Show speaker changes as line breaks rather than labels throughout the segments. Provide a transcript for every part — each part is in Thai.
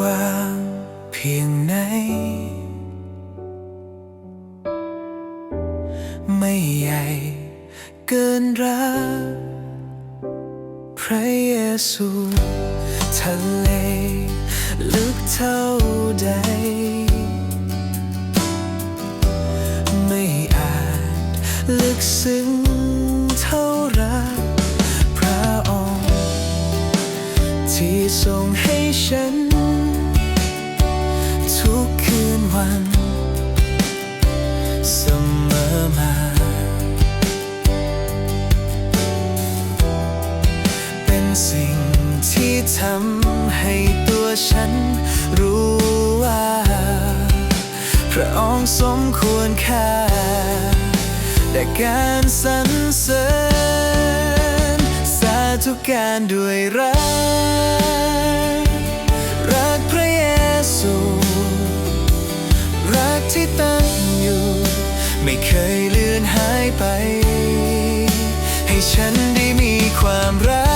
ว้างเพียงไหน ไม่ใหญ่เกินรักพระเยซูทะเลลึกเท่าใด ไม่อาจลึกซึ้งเท่ารักพระองค์ ที่ทรงให้ฉัน สิ่งที่ทำให้ตัวฉันรู้ว่า พระองค์สมควรค่าแต่การสรรเสริญสาธุการด้วยรัก รักพระเยซู รักที่ตั้งอยู่ ไม่เคยเลือนหายไป ให้ฉันได้มีความรัก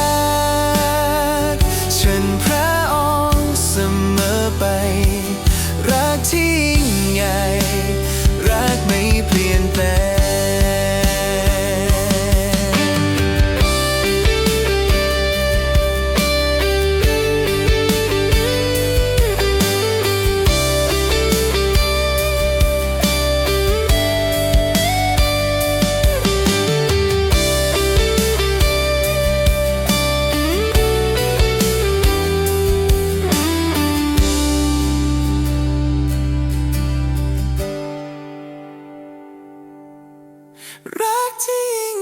记忆